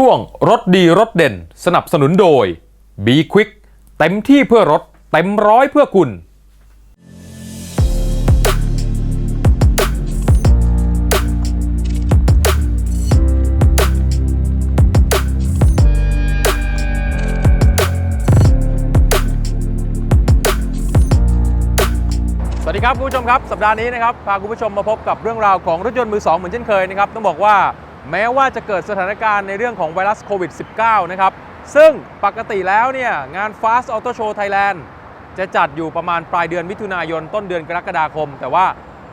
ช่วงรถดีรถเด่น สนับสนุนโดย b q u i c k เต็มที่เพื่อรถ เต็มร้อยเพื่อคุณ สวัสดีครับคุณผู้ชมครับ สัปดาห์นี้นะครับพาคุณผู้ชมมาพบกับเรื่องราวของรถยนต์มือสองเหมือนเช่นเคยนะครับต้องบอกว่า แม้ว่าจะเกิดสถานการณ์ในเรื่องของไวรัสโควิด -19 นะครับ ซึ่งปกติแล้วเนี่ยงาน Fast Auto Show Thailand จะจัดอยู่ประมาณปลายเดือนมิถุนายนต้นเดือนกรกฎาคม แต่ว่า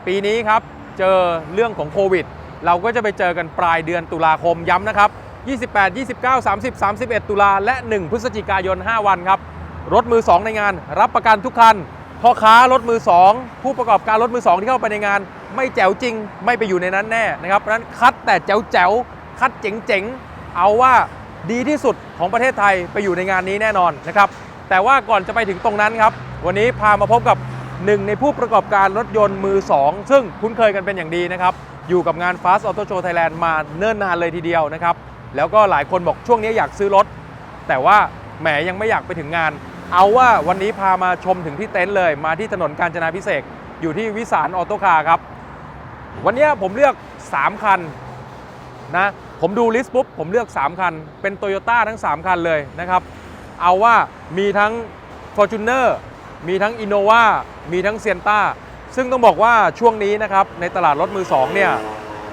ปีนี้ครับเจอเรื่องของโควิด เราก็จะไปเจอกันปลายเดือนตุลาคมย้ำนะครับ 28 29 30 31 ตุลาและ 1 พฤศจิกายน 5 วันครับ รถมือ 2 ในงาน รับประกันทุกคันพ่อค้ารถมือ 2 ผู้ประกอบการรถมือ 2 ที่เข้าไปในงาน ไม่แจ๋วจริง ไม่ไปอยู่ในนั้นแน่นะครับเพราะนั้นคัดแต่แจ๋วแจ๋วคัดเจ๋งๆเอาว่าดีที่สุดของประเทศไทยไปอยู่ในงานนี้แน่นอนนะครับ แต่ว่าก่อนจะไปถึงตรงนั้นครับ วันนี้พามาพบกับหนึ่งในผู้ประกอบการรถยนต์มือ 2 ซึ่งคุ้นเคยกันเป็นอย่างดีนะครับ อยู่กับงาน Fast Auto Show Thailand มาเนิ่นนานเลยทีเดียวนะครับ แล้วก็หลายคนบอกช่วงนี้อยากซื้อรถ แต่ว่าแหมยังไม่อยากไปถึงงาน เอาว่าวันนี้พามาชมถึงที่เต็นท์เลย มาที่ถนนกาญจนาพิเศษอยู่ที่วิสารออโตคาร์ครับ วันนี้ผมเลือก 3 คันนะผมดูลิสต์ปุ๊บผมเลือก 3 คัน เป็นโตโยต้าทั้ง 3 คันเลยนะครับ เอาว่ามีทั้ง Fortuner มีทั้ง Innova มีทั้ง s i e n t a ซึ่งต้องบอกว่าช่วงนี้นะครับ ในตลาดรถมือ2เนี่ย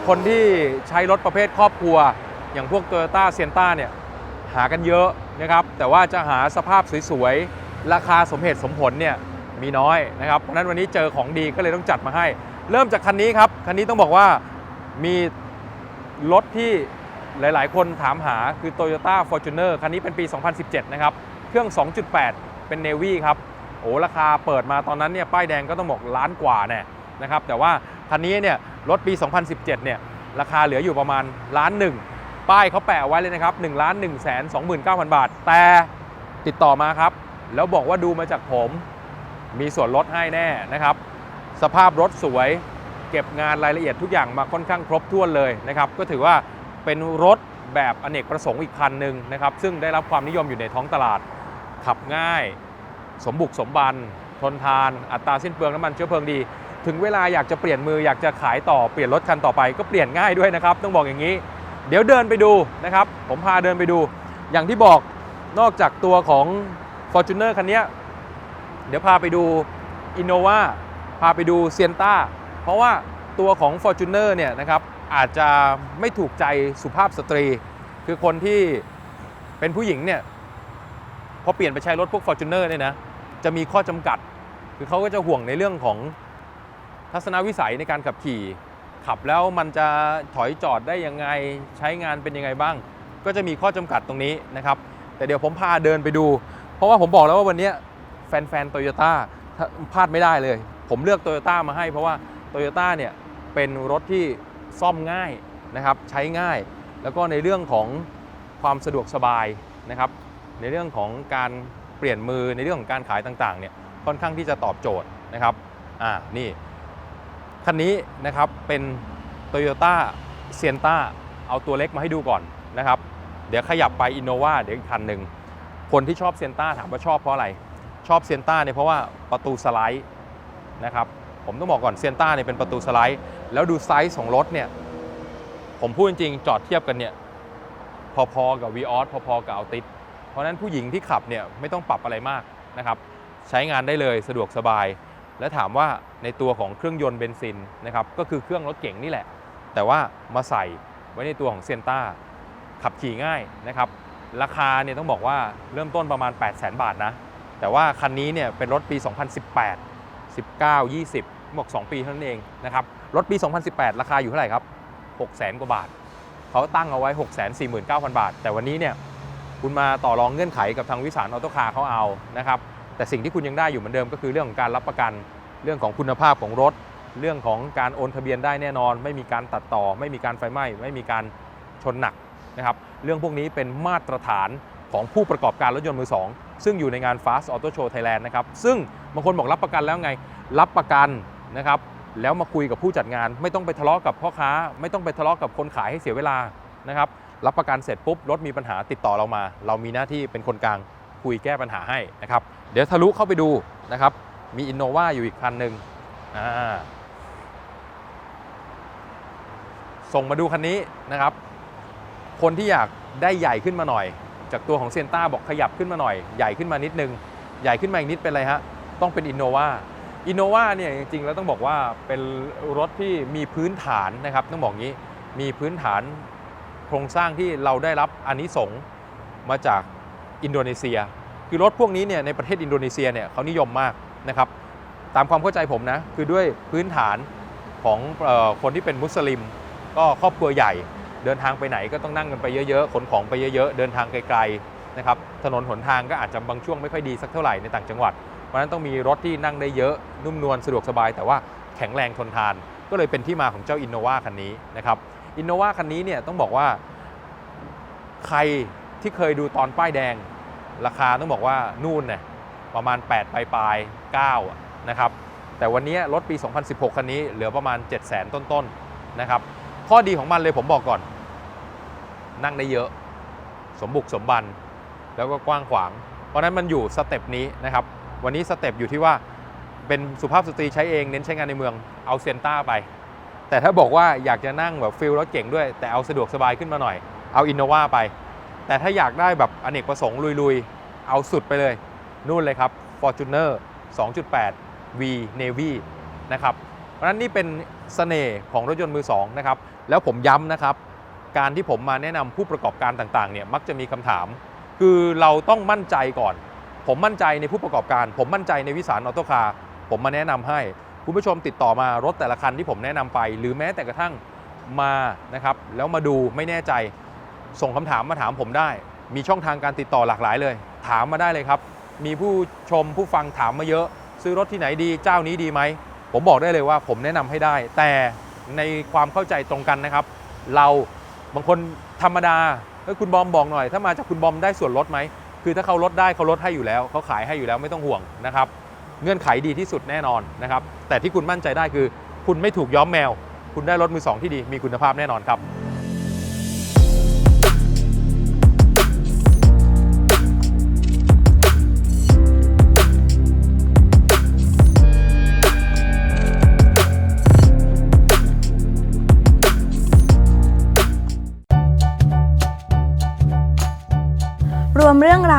คนที่ใช้รถประเภทครอบครัว อย่างพวก Toyota s i e n t a เนี่ยหากันเยอะนะครับ แต่ว่าจะหาสภาพสวยๆ ราคาสมเหตุสมผลเนี่ยมีน้อยนะครับ เพราะนั้นวันนี้เจอของดีก็เลยต้องจัดมาให้ เริ่มจากคันนี้ครับ คันนี้ต้องบอกว่ามีรถที่หลาย ๆ คนถามหาคือ Toyota Fortuner คันนี้เป็นปี 2017 นะครับ เครื่อง 2.8 เป็น Navy ครับ โอ้ราคาเปิดมาตอนนั้นเนี่ยป้ายแดงก็ต้องบอกล้านกว่าแน่นะครับ แต่ว่าคันนี้เนี่ยรถปี 2017 เนี่ยราคาเหลืออยู่ประมาณล้านหนึ่งป้ายเขาแปะไว้เลยนะครับ1ล้าน1แสน29,000 บาท แต่ติดต่อมาครับ แล้วบอกว่าดูมาจากผม มีส่วนลดให้แน่นะครับ สภาพรถสวย เก็บงานรายละเอียดทุกอย่างมาค่อนข้างครบถ้วนเลยนะครับก็ถือว่าเป็นรถแบบอเนกประสงค์อีกคันหนึ่งนะครับซึ่งได้รับความนิยมอยู่ในท้องตลาด ขับง่าย สมบุกสมบัน ทนทาน อัตราสิ้นเปลืองน้ำมันเชื้อเพลิงดี ถึงเวลาอยากจะเปลี่ยนมืออยากจะขายต่อเปลี่ยนรถคันต่อไปก็เปลี่ยนง่ายด้วยนะครับ ต้องบอกอย่างนี้ เดี๋ยวเดินไปดูนะครับ ผมพาเดินไปดู อย่างที่บอกนอกจากตัวของ Fortuner คันนี้เดี๋ยวพาไปดู Innova พาไปดู s i e n t a เพราะว่าตัวของ Fortuner เนี่ยนะครับอาจจะไม่ถูกใจสุภาพสตรี คือคนที่เป็นผู้หญิงเนี่ยพอเปลี่ยนไปใช้รถพวก Fortuner เนี่ยนะจะมีข้อจำกัด คือเขาก็จะห่วงในเรื่องของทัศนวิสัยในการขับขี่ ขับแล้วมันจะถอยจอดได้ยังไงใช้งานเป็นยังไงบ้าง ก็จะมีข้อจำกัดตรงนี้นะครับ แต่เดี๋ยวผมพาเดินไปดู เพราะว่าผมบอกแล้วว่าวันนี้แฟนๆโตโยต้าพลาดไม่ได้เลย ผมเลือกโตโยต้ามาให้เพราะว่าโตโยต้าเนี่ยเป็นรถที่ซ่อมง่ายนะครับใช้ง่าย แล้วก็ในเรื่องของความสะดวกสบายนะครับในเรื่องของการเปลี่ยนมือในเรื่องของการขายต่างๆเนี่ยค่อนข้างที่จะตอบโจทย์นะครับอ่านี่คันนี้นะครับเป็น Toyota s i e n t a เอาตัวเล็กมาให้ดูก่อนนะครับเดี๋ยวขยับไป Innova เดี๋ยวอีกคันหนึ่งคนที่ชอบเซียนต้าถามว่าชอบเพราะอะไร ชอบเซียนต้าเนี่ยเพราะว่าประตูสไลด์ นะครับผมต้องบอกก่อนเซียนต้าเนี่ยเป็นประตูสไลด์ แล้วดูไซส์ของรถเนี่ยผมพูดจริงจอดเทียบกันเนี่ยพอๆกับ v ีออสพอๆกับเอาติสเพราะฉะนั้นผู้หญิงที่ขับเนี่ยไม่ต้องปรับอะไรมากนะครับใช้งานได้เลยสะดวกสบาย และถามว่าในตัวของเครื่องยนต์เบนซินนะครับก็คือเครื่องรถเก่งนี่แหละ แต่ว่ามาใส่ไว้ในตัวของเซียนต้าขับขี่ง่ายนะครับราคาเนี่ยต้องบอกว่าเริ่มต้นประมาณ 8 0 0 0 0 0 บาทนะ แต่ว่าคันนี้เนี่ยเป็นรถปี 2018 19 20บอก2 ปีเท่านั้นเองนะครับรถปี 2018 ราคาอยู่เท่าไหร่ครับ 6 0 0 0 0กว่าบาท เขาตั้งเอาไว้ 6 4 9 0 0 0 บาท แต่วันนี้เนี่ยคุณมาต่อรองเงื่อนไขกับทางวิสารออโตคาร์เขาเอานะครับแต่สิ่งที่คุณยังได้อยู่เหมือนเดิมก็คือเรื่องของการรับประกันเรื่องของคุณภาพของรถ เรื่องของการโอนทะเบียนได้แน่นอน ไม่มีการตัดต่อ ไม่มีการไฟไหม้ไม่มีการชนหนักนะครับเรื่องพวกนี้เป็นมาตรฐานของผู้ประกอบการรถยนต์มือ2 ซึ่งอยู่ในงาน Fast Auto Show Thailand นะครับ ซึ่งบางคนบอกรับประกันแล้วไง รับประกันนะครับ แล้วมาคุยกับผู้จัดงาน ไม่ต้องไปทะเลาะกับพ่อค้า ไม่ต้องไปทะเลาะกับคนขายให้เสียเวลานะครับ รับประกันเสร็จปุ๊บรถมีปัญหาติดต่อเรามา เรามีหน้าที่เป็นคนกลางคุยแก้ปัญหาให้นะครับ เดี๋ยวทะลุเข้าไปดูนะครับ มีอินโนวาอยู่อีกคันหนึ่งส่งมาดูคันนี้นะครับ คนที่อยากได้ใหญ่ขึ้นมาหน่อย จากตัวของเซนต้าบอกขยับขึ้นมาหน่อย ใหญ่ขึ้นมานิดนึง ใหญ่ขึ้นมาอีกนิดเป็นอะไรฮะ ต้องเป็นอินโนวาอินโนวาเนี่ยจริงๆ แล้วต้องบอกว่าเป็นรถที่มีพื้นฐานนะครับ ต้องบอกงี้มีพื้นฐานโครงสร้างที่เราได้รับอานิสงส์มาจากอินโดนีเซีย คือรถพวกนี้เนี่ยในประเทศอินโดนีเซียเนี่ยเขานิยมมากนะครับตามความเข้าใจผมนะ คือด้วยพื้นฐานของออคนที่เป็นมุสลิม ก็ครอบครัวใหญ่ เดินทางไปไหนก็ต้องนั่งกันไปเยอะๆ ขนของไปเยอะๆ เดินทางไกลๆนะครับ ถนนหนทางก็อาจจะบางช่วงไม่ค่อยดีสักเท่าไหร่ในต่างจังหวัด เพราะฉะนั้นต้องมีรถที่นั่งได้เยอะ นุ่มนวลสะดวกสบาย แต่ว่าแข็งแรงทนทาน ก็เลยเป็นที่มาของเจ้าอินโนวาคันนี้นะครับ อินโนวาคันนี้เนี่ยต้องบอกว่าใครที่เคยดูตอนป้ายแดง ราคาต้องบอกว่านู่นเนี่ยประมาณ 8 ปลายปลาย9นะครับ แต่วันนี้รถปี 2016 คันนี้เหลือประมาณ 7 0 0 0 0 0 ต้นๆนะครับ ข้อดีของมันเลยผมบอกก่อน นั่งได้เยอะ สมบุกสมบัน แล้วก็กว้างขวาง เพราะนั้นมันอยู่สเต็ปนี้นะครับ วันนี้สเต็ปอยู่ที่ว่าเป็นสุภาพสตรีใช้เองเน้นใช้งานในเมืองเอาเซนต้าไป แต่ถ้าบอกว่าอยากจะนั่งแบบฟิลรถเก่งด้วย แต่เอาสะดวกสบายขึ้นมาหน่อย เอาอินโนวาไป แต่ถ้าอยากได้แบบอเนกประสงค์ลุยๆ เอาสุดไปเลย นู่นเลยครับ Fortuner 2.8 V Navy นะครับ เพราะฉะนั้นนี่เป็นเสน่ห์ของรถยนต์มือสองนะครับแล้วผมย้ำนะครับ การที่ผมมาแนะนำผู้ประกอบการต่างๆเนี่ยมักจะมีคำถาม คือเราต้องมั่นใจก่อน ผมมั่นใจในผู้ประกอบการ ผมมั่นใจในวิสารออโตคาร์ผมมาแนะนำให้คุณผู้ชมติดต่อมารถแต่ละคันที่ผมแนะนำไป หรือแม้แต่กระทั่งมานะครับแล้วมาดูไม่แน่ใจ ส่งคำถามมาถามผมได้ มีช่องทางการติดต่อหลากหลายเลย ถามมาได้เลยครับ มีผู้ชมผู้ฟังถามมาเยอะ ซื้อรถที่ไหนดีเจ้านี้ดีไหม ผมบอกได้เลยว่าผมแนะนำให้ได้ แต่ในความเข้าใจตรงกันนะครับ เราบางคนธรรมดาเอ้ยคุณบอมบอกหน่อย ถ้ามาจากคุณบอมได้ส่วนลดไหมคือถ้าเขาลดได้เขาลดให้อยู่แล้วเขาขายให้อยู่แล้วไม่ต้องห่วงนะครับ เงื่อนไขดีที่สุดแน่นอนนะครับ แต่ที่คุณมั่นใจได้คือ คุณไม่ถูกย้อมแมว คุณได้รถมือสองที่ดีมีคุณภาพแน่นอนครับ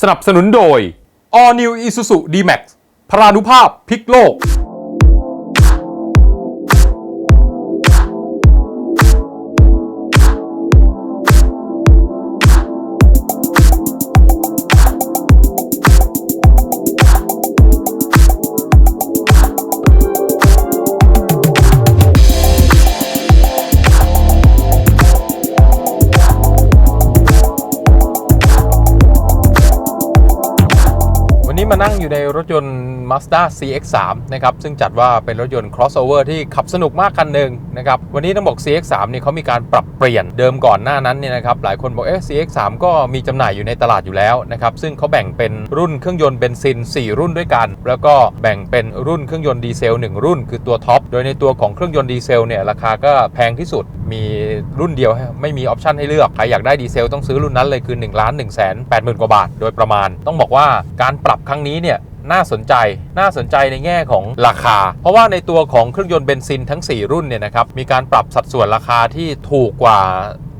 สนับสนุนโดย All New Isuzu D-Max พรานุภาพพลิกโลก Mazda CX-3 นะครับซึ่งจัดว่าเป็นรถยนต์ crossover ที่ขับสนุกมากคันหนึ่งนะครับวันนี้ต้องบอก CX-3 เนี่ยเขามีการปรับเปลี่ยนเดิมก่อนหน้านั้นเนี่ยนะครับหลายคนบอกเอ๊ะ CX-3 ก็มีจำหน่ายอยู่ในตลาดอยู่แล้วนะครับซึ่งเขาแบ่งเป็นรุ่นเครื่องยนต์เบนซิน 4 รุ่นด้วยกัน แล้วก็แบ่งเป็นรุ่นเครื่องยนต์ดีเซล 1 รุ่น คือตัวท็อปโดยในตัวของเครื่องยนต์ดีเซลเนี่ยราคาก็แพงที่สุดมีรุ่นเดียวไม่มีออปชันให้เลือกใครอยากได้ดีเซลต้องซื้อรุ่นนั้นเลยคือ1ล้าน1แสน8หมื่นกว่าบาท โดยประมาณต้องบอกว่าการปรับครั้งนี้เนี่ย น่าสนใจ น่าสนใจในแง่ของราคา เพราะว่าในตัวของเครื่องยนต์เบนซินทั้ง 4 รุ่นเนี่ยนะครับมีการปรับสัดส่วนราคาที่ถูกกว่า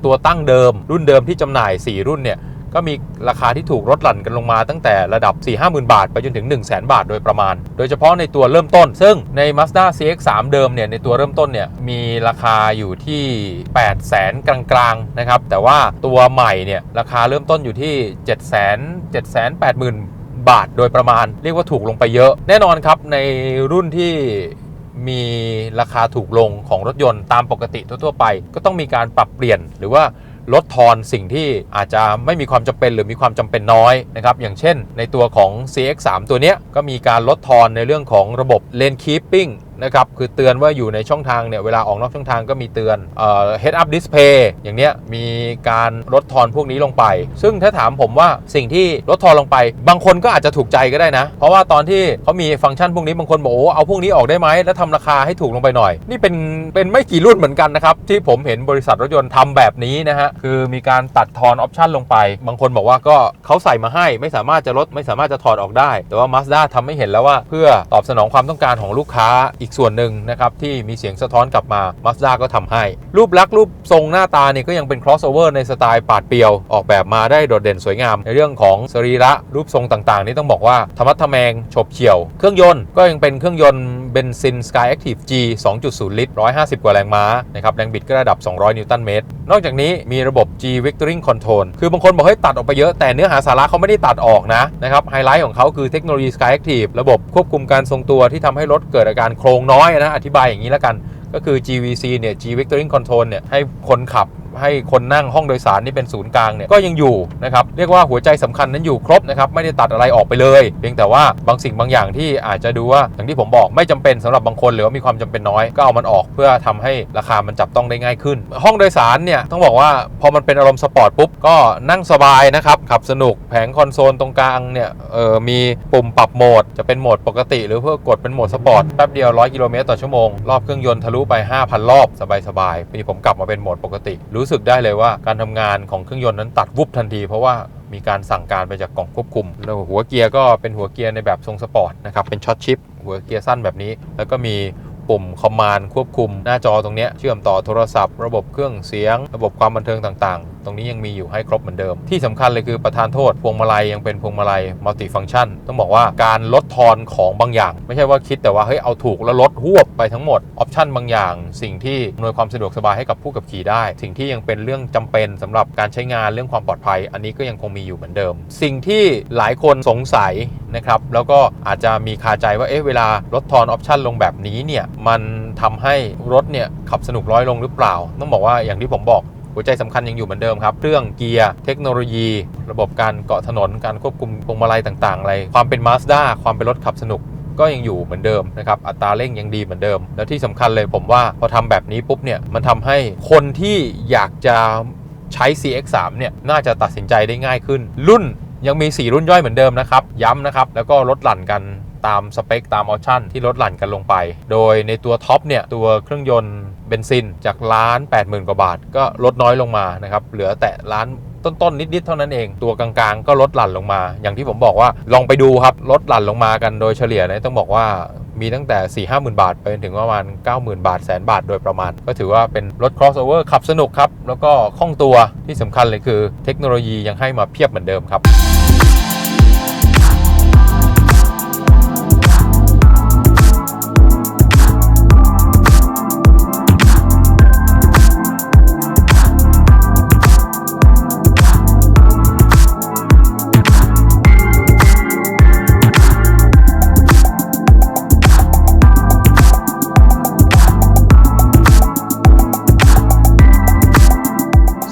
ตัวตั้งเดิม รุ่นเดิมที่จำหน่าย 4 รุ่นเนี่ยก็มีราคาที่ถูกลดหลั่นกันลงมาตั้งแต่ระดับ 4 5 0 0 0 0 บาท ไปจนถึง 1 0 0 0 0 0 บาทโดยประมาณ โดยเฉพาะในตัวเริ่มต้น ซึ่งใน Mazda CX-3 เดิมเนี่ยในตัวเริ่มต้นเนี่ยมีราคาอยู่ที่ 8 0 0 0 0 0กลางๆนะครับแต่ว่าตัวใหม่เนี่ยราคาเริ่มต้นอยู่ที่7 0 0 0 0 7 8 0 0 0 0 บาทโดยประมาณ เรียกว่าถูกลงไปเยอะ แน่นอนครับในรุ่นที่มีราคาถูกลงของรถยนต์ตามปกติทั่วๆไป ก็ต้องมีการปรับเปลี่ยนหรือว่าลดทอนสิ่งที่อาจจะไม่มีความจำเป็นหรือมีความจำเป็นน้อยนะครับ อย่างเช่นในตัวของ CX3 ตัวนี้ก็มีการลดทอนในเรื่องของระบบ Lane Keeping นะครับคือเตือนว่าอยู่ในช่องทางเนี่ยเวลาออกนอกช่องทางก็มีเตือนเอ่อ Head Up Display อย่างเนี้ยมีการลดทอนพวกนี้ลงไป ซึ่งถ้าถามผมว่าสิ่งที่ลดทอนลงไป บางคนก็อาจจะถูกใจก็ได้นะ เพราะว่าตอนที่เขามีฟังก์ชันพวกนี้บางคนบอกโอ้เอาพวกนี้ออกได้ไหมแล้วทำราคาให้ถูกลงไปหน่อย นี่เป็นเป็นไม่กี่รุ่นเหมือนกันนะครับที่ผมเห็นบริษัทรถยนต์ทำแบบนี้นะฮะคือมีการตัดทอนออปชันลงไป บางคนบอกว่าก็เขาใส่มาให้ไม่สามารถจะลดไม่สามารถจะถอดออกได้ แต่ว่า Mazda ทำให้เห็นแล้วว่าเพื่อตอบสนองความต้องการของลูกค้าอีกีกส่วนหนึ่งนะครับที่มีเสียงสะท้อนกลับมา Mazda ก็ทำให้ รูปลักษณ์รูปทรงหน้าตาเนี่ยก็ยังเป็น crossover ในสไตล์ปาดเปียว ออกแบบมาได้โดดเด่นสวยงาม ในเรื่องของสรีระรูปทรงต่างๆ นี่ต้องบอกว่าธรรมัดทะแมงฉบเฉี่ยว เครื่องยนต์ก็ยังเป็นเครื่องยนต์ เบนซิน Sky Active G 2.0 ลิตร 150 กว่าแรงม้านะครับแรงบิดก็ระดับ 200 นิวตันเมตร นอกจากนี้มีระบบ G Vectoring Control คือบางคนบอกให้ยตัดออกไปเยอะแต่เนื้อหาสาระเขาไม่ได้ตัดออกนะนะครับไฮไลท์ของเขาคือเทคโนโลยี Sky Active ระบบควบคุมการทรงตัวที่ทำให้รถเกิดอาการโครงน้อยนะอธิบายอย่างนี้แล้วกัน ก็คือ GVC เนี่ย G Vectoring Control เนี่ยให้คนขับ ให้คนนั่งห้องโดยสารนี่เป็นศูนย์กลางเนี่ยก็ยังอยู่นะครับเรียกว่าหัวใจสำคัญนั้นอยู่ครบนะครับไม่ได้ตัดอะไรออกไปเลย เพียงแต่ว่าบางสิ่งบางอย่างที่อาจจะดูว่าอย่างที่ผมบอกไม่จำเป็นสำหรับบางคนหรือว่ามีความจำเป็นน้อยก็เอามันออกเพื่อทำให้ราคามันจับต้องได้ง่ายขึ้น ห้องโดยสารเนี่ยต้องบอกว่าพอมันเป็นอารมณ์สปอร์ตปุ๊บก็นั่งสบายนะครับขับสนุกแผงคอนโซลตรงกลางเนี่ยเออมีปุ่มปรับโหมด จะเป็นโหมดปกติ หรือเพื่อกดเป็นโหมดสปอร์ตแป๊บเดียว 100 กิโลเมตรต่อชั่วโมง รอบเครื่องยนต์ทะลุไป 5,000 รอบ สบายๆปีผมกลับมาเป็นโหมดปกติ รูู้้สึกได้เลยว่าการทำงานของเครื่องยนต์นั้นตัดวุบทันที เพราะว่ามีการสั่งการไปจากกล่องควบคุม แล้วหัวเกียร์ก็เป็นหัวเกียร์ในแบบทรงสปอร์ตนะครับ เป็นช็อตชิปหัวเกียร์สั้นแบบนี้ แล้วก็มีปุ่มคอมมานด์ควบคุมหน้าจอตรงนี้เชื่อมต่อโทรศัพท์ ระบบเครื่องเสียง ระบบความบันเทิงต่างๆ ตรงนี้ยังมีอยู่ให้ครบเหมือนเดิม ที่สำคัญเลยคือประธานโทษพวงมาลัยยังเป็นพวงมาลัยมัลติฟัง c t ชันต้องบอกว่าการลดทอนของบางอย่าง ไม่ใช่ว่าคิดแต่ว่าเฮ้ยเอาถูกแล้วลดหวบไปทั้งหมดออปชันบางอย่าง สิ่งที่อำนวยความสะดวกสบายให้กับผู้ขับขี่ได้ สิ่งที่ยังเป็นเรื่องจำเป็นสำหรับการใช้งานเรื่องความปลอดภัย อันนี้ก็ยังคงมีอยู่เหมือนเดิม สิ่งที่หลายคนสงสัยนะครับแล้วก็อาจจะมีคาใจว่าเอ๊ะเวลาลดทอนออปชันลงแบบนี้เนี่ยมันทำให้รถเนี่ยขับสนุกร้อยลงหรือเปล่า ต้องบอกว่าอย่างที่ผมบอก หัวใจสำคัญยังอยู่เหมือนเดิมครับเครื่องเกียร์เทคโนโลยี ระบบการเกาะถนนการควบคุมพวงมาลัยต่างๆอะไรความเป็น Mazda ความเป็นรถขับสนุกก็ยังอยู่เหมือนเดิมนะครับอัตราเร่งยังดีเหมือนเดิม แล้วที่สำคัญเลยผมว่าพอทำแบบนี้ปุ๊บเนี่ยมันทำให้คนที่อยากจะใช้ CX3 เนี่ยน่าจะตัดสินใจได้ง่ายขึ้น รุ่นยังมี 4 รุ่นย่อยเหมือนเดิมนะครับ ย้ำนะครับ แล้วก็ลดหลั่นกัน ตามสเปคตามออปชั่นที่ลดหลั่นกันลงไป โดยในตัวท็อปเนี่ย ตัวเครื่องยนต์เบนซินจากล้าน 80,000 กว่าบาท ก็ลดน้อยลงมานะครับ เหลือแต่ล้านต้นๆ นิด ๆ เท่านั้นเอง ตัวกลางๆ ก็ลดหลั่นลงมา อย่างที่ผมบอกว่าลองไปดูครับ ลดหลั่นลงมากันโดยเฉลี่ยเนี่ยต้องบอกว่ามีตั้งแต่ 4 5 0 0 0 0บาท ไปจนถึงประมาณ 90,000 บาทแสนบาทโดยประมาณ ก็ถือว่าเป็นรถ crossover ขับสนุกครับ แล้วก็คล่องตัวที่สำคัญเลยคือเทคโนโลยียังให้มาเพียบเหมือนเดิมครับ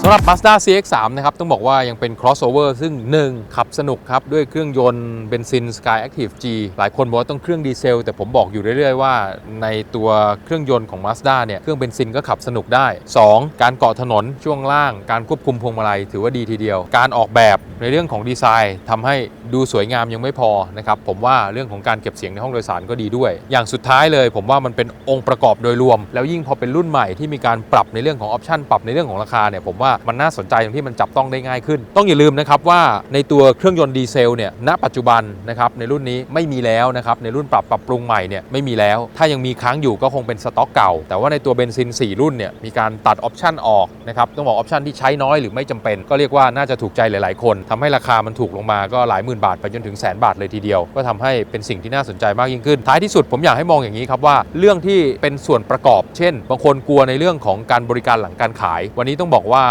สำหรับ Mazda CX-3 นะครับ ต้องบอกว่ายังเป็น crossover ซึ่ง 1 ขับสนุกครับ ด้วยเครื่องยนต์เบนซิน Sky Active G หลายคนบอกว่าต้องเครื่องดีเซล แต่ผมบอกอยู่เรื่อยๆ ว่าในตัวเครื่องยนต์ของ Mazda เนี่ย เครื่องเบนซินก็ขับสนุกได้ 2. การเกาะถนนช่วงล่าง การควบคุมพวงมาลัยถือว่าดีทีเดียว การออกแบบในเรื่องของดีไซน์ทำให้ดูสวยงามยังไม่พอนะครับผมว่าเรื่องของการเก็บเสียงในห้องโดยสารก็ดีด้วย อย่างสุดท้ายเลย ผมว่ามันเป็นองค์ประกอบโดยรวม แล้วยิ่งพอเป็นรุ่นใหม่ที่มีการปรับในเรื่องของออปชันปรับในเรื่องของราคาเนี่ยผมว่ามันน่าสนใจตรงที่มันจับต้องได้ง่ายขึ้น ต้องอย่าลืมนะครับว่าในตัวเครื่องยนต์ดีเซลเนี่ยณปัจจุบันนะครับในรุ่นนี้ไม่มีแล้วนะครับในรุ่นปรับปรับปรุงใหม่เนี่ยไม่มีแล้ว ถ้ายังมีค้างอยู่ก็คงเป็นสต็อกเก่า แต่ว่าในตัวเบนซิน 4 รุ่นเนี่ยมีการตัดออปชันออกนะครับต้องบอกออปชันที่ใช้น้อยหรือไม่จำเป็น ก็เรียกว่าน่าจะถูกใจหลาย ๆ คนทำให้ราคามันถูกลงมาก็หลายหมื่นบาทไปจนถึงแสนบาทเลยทีเดียว ก็ทำให้เป็นสิ่งที่น่าสนใจมากยิ่งขึ้น ท้ายที่สุดผมอยากให้มองอย่างนี้ครับว่าเรื่องที่เป็นส่วนประกอบ เช่น บางคนกลัวในเรื่องของการบริการหลังการขาย วันนี้ต้องบอกว่า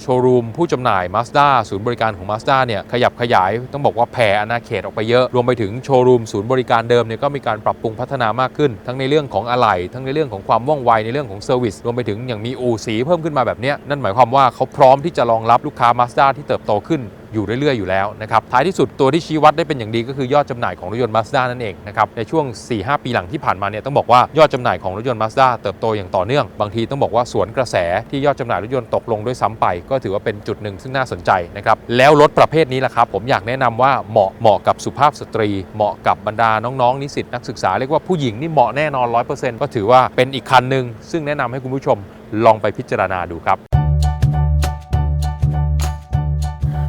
โชว์รูมผู้จำหน่าย Mazda ศูนย์บริการของ Mazda เนี่ยขยับขยายต้องบอกว่าแผ่อาณาเขตออกไปเยอะ รวมไปถึงโชว์รูมศูนย์บริการเดิมเนี่ยก็มีการปรับปรุงพัฒนามากขึ้น ทั้งในเรื่องของอะไหล่ทั้งในเรื่องของความว่องไวในเรื่องของเซอร์วิสรวมไปถึงอย่างมีอู่สีเพิ่มขึ้นมาแบบนี้นั่นหมายความว่าเขาพร้อมที่จะรองรับลูกค้า Mazda ที่เติบโตขึ้น อยู่เรื่อยๆ อยู่แล้วนะครับท้ายที่สุดตัวที่ชี้วัดได้เป็นอย่างดีก็คือยอดจำหน่ายของรถยนต์ Mazda นั่นเองนะครับในช่วง 4-5 ปีหลังที่ผ่านมาเนี่ยต้องบอกว่ายอดจำหน่ายของรถยนต์ Mazda เติบโตอย่างต่อเนื่อง บางทีต้องบอกว่าสวนกระแสที่ยอดจำหน่ายรถยนต์ตกลงด้วยซ้ำไป ก็ถือว่าเป็นจุดหนึ่งซึ่งน่าสนใจนะครับแล้วรถประเภทนี้แหละครับผมอยากแนะนำว่าเหมาะเหมาะกับสุภาพสตรี เหมาะกับบรรดาน้องๆนิสิตนักศึกษาเรียกว่าผู้หญิงนี่เหมาะแน่นอน100%ก็ถือว่าเป็นอีกคันหนึ่งซึ่งแนะนำให้คุณผู้ชมลองไปพิจารณาดูครับ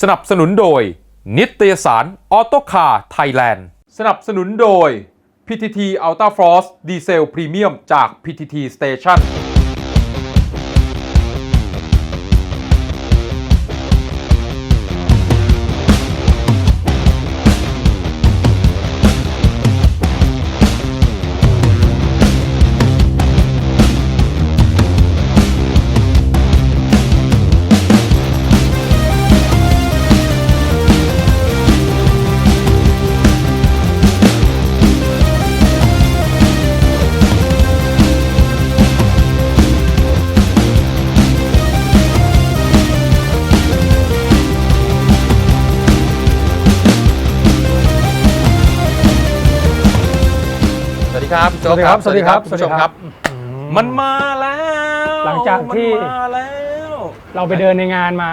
สนับสนุนโดย นิตยสารออโตคาร์ไทยแลนด์ สนับสนุนโดย PTT Ultra Frost ดีเซลพรีเมียมจาก PTT Station วัสดีครับพี่โจ๊กสวัสดีครับคุณผู้ชมครับ มันมาแล้วหลังจากที่ มันมาแล้ว เราไปเดินในงานมา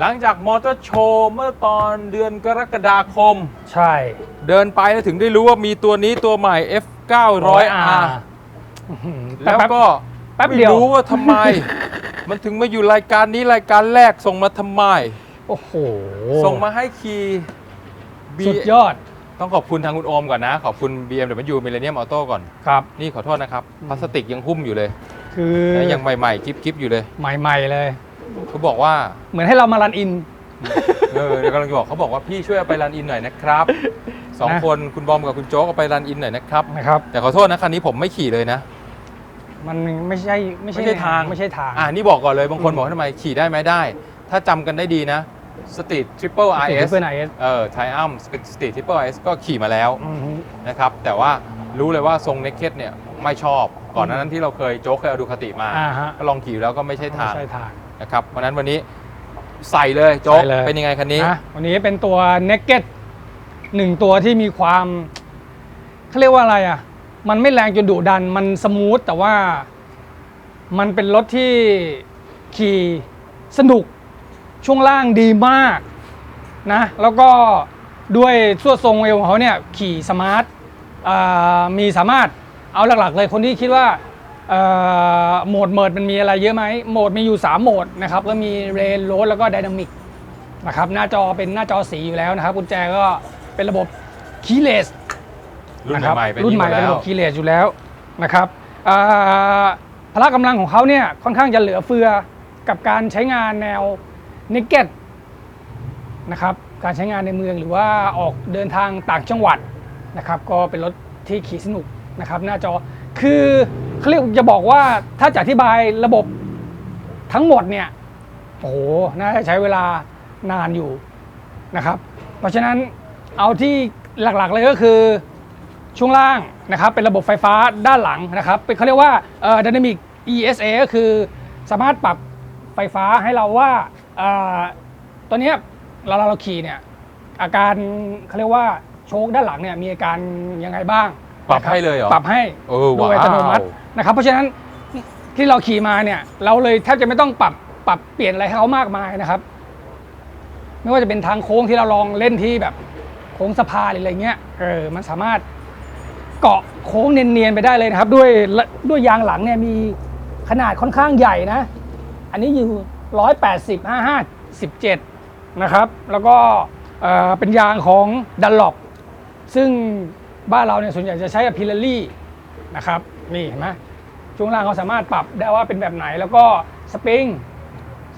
หลังจากมอเตอร์โชว์เมื่อตอนเดือนกรกฎาคม ใช่ เดินไปแล้วถึงได้รู้ว่ามีตัวนี้ตัวใหม่ F 900R อื้อหือแล้วป๊บก็ แป๊บไม่เดียว รู้ว่าทำไม มันถึงมาอยู่รายการนี้รายการแรกส่งมาทำไม โอ้โหส่งมาให้คีย์ B สุดยอด ต้องขอบคุณทางคุณโอมก่อนนะ ขอบคุณ BMW Millennium Auto ก่อน ครับ นี่ขอโทษนะครับพลาสติกยังหุ้มอยู่เลย คือและยังใหม่ๆกิ๊บๆอยู่เลยใหม่ๆเลย เขาบอกว่า เหมือนให้เรามารันอิน เออเดี๋ยวกำลังจะบอกเขาบอกว่าพี่ช่วยเอาไปรันอินหน่อยนะครับสองนะ คนคุณบอมกับคุณโจ๊กเอาไปรันอินหน่อยนะครับ นะครับ แต่ขอโทษนะคันนี้ผมไม่ขี่เลยนะ มันไม่ใช่ไม่ใช่ไม่ใช่ทาง ไม่ใช่ทาง อ่านี่บอกก่อนเลยบางคนอืมบอกว่าทำไมขี่ได้ไหมได้ ถ้าจำกันได้ดีนะ สตรีททริปเปิลไอเอสเพื่อนไอเอสเออไทอัมสตรีททริปเปิลไอเอสก็ขี่มาแล้วนะครับ แต่ว่ารู้เลยว่าทรงเน k เ d ดเนี่ยไม่ชอบ ก่อนหนานั้นที่เราเคยโจ๊กเคยเอาดูคติมาอ่าฮะก็ลองขี่แล้วก็ไม่ใช่ทางไม่ใช่ทางนะครับ เพราะฉะนั้นวันนี้ใส่เลยโจ๊กใส่เลยเป็นยังไงคันนี้นะวันนี้เป็นตัว Naked หนึ่งตัวที่มีความเขาเรียกว่าอะไรอะ มันไม่แรงจนดุดัน มันสมูทแต่ว่ามันเป็นรถที่ขี่สนุก ช่วงล่างดีมากนะแล้วก็ด้วยสวดทรงเอวของเขาเนี่ยขี่สมาร์ทอ่ามีสามารถเอาหลักๆเลยคนที่คิดว่าเอ่อโหมดเมิดมันมีอะไรเยอะไหมโหมดมีอยู่ 3 โหมดนะครับก็มีเรนโรดแล้วก็ไดนามิกนะครับหน้าจอเป็นหน้าจอสีอยู่แล้วนะครับกุญแจก็เป็นระบบคีย์เลสรุ่นนะครับใหม่ๆเป็นรุ่นใหม่อย่างนี้เป็นอยู่ระแล้วบบคีเลสอยู่แล้วนะครับอ่าพละกำลังของเขาเนี่ยค่อนข้างจะเหลือเฟือกับการใช้งานแนว เนกเก็ตนะครับการใช้งานในเมืองหรือว่าออกเดินทางต่างจังหวัดนะครับ ก็เป็นรถที่ขี่สนุกนะครับหน้าจอคือเขาเรียกจะบอกว่าถ้าจะอธิบายระบบทั้งหมดเนี่ยโอ้โหน่าจะใช้เวลานานอยู่นะครับ เพราะฉะนั้นเอาที่หลักๆเลยก็คือช่วงล่างนะครับเป็นระบบไฟฟ้าด้านหลังนะครับเป็นเขาเรียกว่าเอ่อ Dynamic ESA ก็คือสามารถปรับไฟฟ้าให้เราว่า อ่อตัวเนี้ยเราเราขี่เนี่ย อาการเขาเรียกว่าโชคด้านหลังเนี่ยมีอาการยังไงบ้างปรับนะคให้เลยเหรอปรับให้เออโดว้ายอัตโนมัติวนะครับ เพราะฉะนั้นที่เราขี่มาเนี่ย เราเลยแทบจะไม่ต้องปรับปรับเปลี่ยนอะไรให้เขามากมายนะครับ ไม่ว่าจะเป็นทางโค้งที่เราลองเล่นที่แบบโค้งสะพานหรืออะไรเงี้ยเออมันสามารถเกาะโค้งเนียนๆไปได้เลยนะครับ ด้วยด้วยยางหลังเนี่ยมีขนาดค่อนข้างใหญ่นะ อันนี้อยู่ 180 55 17 นะครับ แล้วก็เอ่อเป็นยางของดันลอปซึ่งบ้านเราเนี่ยส่วนใหญ่จะใช้กับพิลลารี่นะครับ นี่เห็นไหมช่วงล่างเขาสามารถปรับได้ว่าเป็นแบบไหน แล้วก็สปริง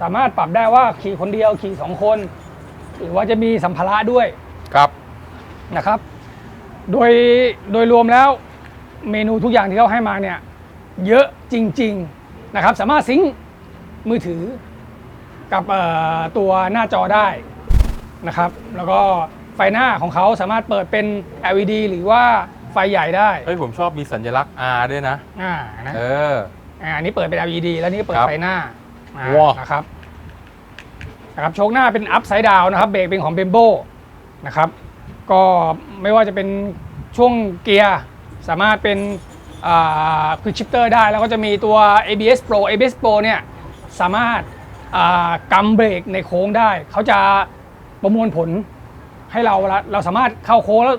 สามารถปรับได้ว่าขี่คนเดียวขี่สองคน หรือว่าจะมีสัมภาระด้วยครับนะครับ โดยโดยรวมแล้วเมนูทุกอย่างที่เขาให้มาเนี่ยเยอะจริง ๆ นะครับ สามารถซิงค์มือถือ กับเอ่อตัวหน้าจอได้นะครับ แล้วก็ไฟหน้าของเขาสามารถเปิดเป็น LED หรือว่าไฟใหญ่ได้เฮ้ยผมชอบมีสัญลักษณ์ R ด้วยนะอ่านะเอออ่าอันนี้เปิดเป็น LED แล้วนี่เปิดครับไฟหน้าอ่าว้าวนะครับนะครับโชคหน้าเป็นอัพไซด์ดาวนะครับเบรกเป็นของเบมโบนะครับ ก็ไม่ว่าจะเป็นช่วงเกียร์สามารถเป็นควิกชิปเตอร์ได้แล้วก็จะมีตัว ABS Pro ABS Pro เนี่ยสามารถอ่า กำเบรกในโค้งได้ เขาจะประมวลผลให้เราเวลาเราสามารถเข้าโค้งแล้ว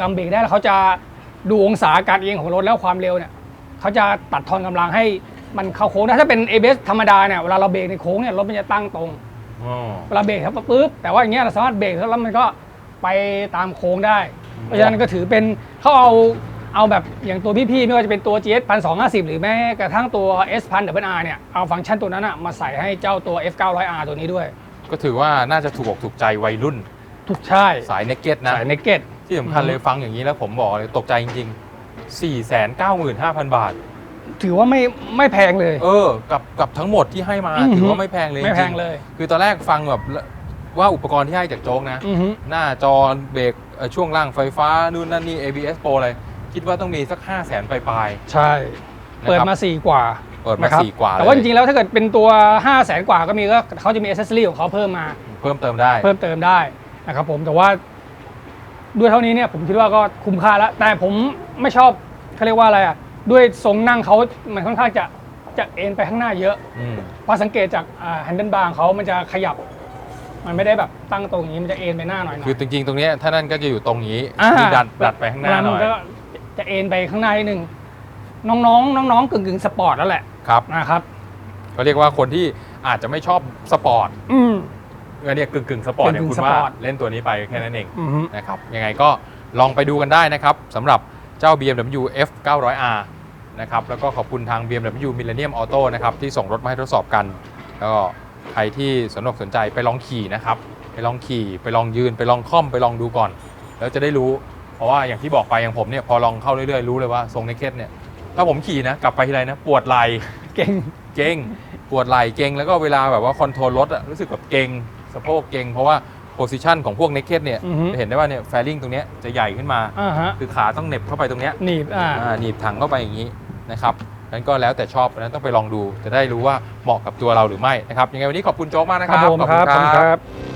กำเบรกได้แล้วเขาจะดูองศาการเอียงของรถแล้วความเร็วเนี่ยเขาจะตัดทอนกำลังให้มันเข้าโค้งได้ถ้าเป็น ABS ธรรมดาเนี่ยเวลาเราเบรกในโค้งเนี่ยรถมันจะตั้งตรงอ๋อเวลาเบรกครับปุ๊บแต่ว่าอย่างเงี้ยเราสามารถเบรกแล้วมันก็ไปตามโค้งได้ เพราะฉะนั้นก็ถือเป็นเขาเอา เอาแบบอย่างตัวพี่ๆไม่ว่าจะเป็นตัว GS 1 2 5 0 หรือแม้กระทั่งตัว S 1 0 0 R เนี่ยเอาฟังก์ชันตัวนั้นอะมาใส่ให้เจ้าตัว F 9 0 0 R ตัวนี้ด้วย ก็ถือว่าน่าจะถูกอกถูกใจวัยรุ่นทุกใช่สายเนกเก็ตนะ สายเนกเก็ตที่สำคัญเลยฟังอย่างนี้แล้วผมบอกเลยตกใจจริงๆ 495,000 บาท ถือว่าไม่ไม่แพงเลย เออ กับกับทั้งหมดที่ให้มาอือหือถือว่าไม่แพงเลยไม่แพงจริๆเลย คือตอนแรกฟังแบบว่าอุปกรณ์ที่ให้จากโจ๊กนะอือฮึหน้าจอเบรกเอ่อช่วงล่างไฟฟ้านู่นนั่นนี่ ABS Pro อะไร คิดว่าต้องมีสัก 5 0 0แสนปลายใช่ ๆนะครับเปิดมา 4 กว่าเปิดมานะครับสี่กว่าแต่ว่าจเลยริงๆ แล้วถ้าเกิดเป็นตัว 5 0 0แสนกว่าก็มีก็เขาจะมีอ c เซสซอรี่ของเขาเพิ่มมาเพิ่มเติมได้ เพิ่มเติมได้นะครับผมแต่ว่าด้วยเท่านี้เนี่ยผมคิดว่าก็คุ้มค่าแล้ว แต่ผมไม่ชอบเขาเรียกว่าอะไรอะ ด้วยทรงนั่งเขามันค่อนข้างจะจะเอ็นไปข้างหน้าเยอะอืมเพราะสังเกตจากแฮนเดิลบาร์เขามันจะขยับ มันไม่ได้แบบตั้งตรงอย่างนี้มันจะเอ็นไปหน้าหน่อยๆ คือจริงๆ ตรงเนี้ยถ้านั่นก็จะอยู่ตรงนี้อ่า ที่ดันดัดไปข้างหน้าหน่อยเวลมัก็ จะเอ็นไปข้างหน้านิดนึงน้องๆน้องๆกึ่งกึ่งๆสปอร์ตแล้วแหละครับนะครับก็เรียกว่าคนที่อาจจะไม่ชอบสปอร์ตอืมเออเนี่ยกึ่งกึ่งๆสปอร์ตเนี่ยกึ่งๆคุณสว่าปอร์ตเล่นตัวนี้ไปแค่นั้นเองอือฮึนะครับยังไงก็ลองไปดูกันได้นะครับสำหรับเจ้า BMW F 900R นะครับแล้วก็ขอบคุณทาง BMW Millennium Auto นะครับที่ส่งรถมาให้ทดสอบกันแล้วก็ใครที่สนอกสนใจไปลองขี่นะครับ ไปลองขี่ ไปลองยืน ไปลองค่อมไปลองดูก่อน แล้วจะได้รู้ เพราะว่าอย่างที่บอกไปอย่างผมเนี่ยพอลองเข้าเรื่อยๆรู้เลยว่าทรงในเคสเนี่ยถ้าผมขี่นะกลับไปทีไรนะปวดไหล่เก่งเก่งปวดไหล่เก่งแล้วก็เวลาแบบว่าคอนโทรลรถอะรู้สึกแบบเก่งสะโพกเก่งเพราะว่าโพซิชันของพวกเน k เ d เนี่ยอือฮึ จะเห็นได้ว่าเนี่ยแฟลิงตรงเนี้ยจะใหญ่ขึ้นมา อ่าฮะคือขาต้องเหน็บเข้าไปตรงเนี้ยหนีบอ่า อ่าหนีบถังเข้าไปอย่างนี้นะครับนั้นก็แล้วแต่ชอบนั้นต้องไปลองดูจะได้รู้ว่าเหมาะกับตัวเราหรือไม่นะครับยังไงวันนี้ขอบคุณโจ๊กมากนะคครัรับบผมครับขอบคุณครับ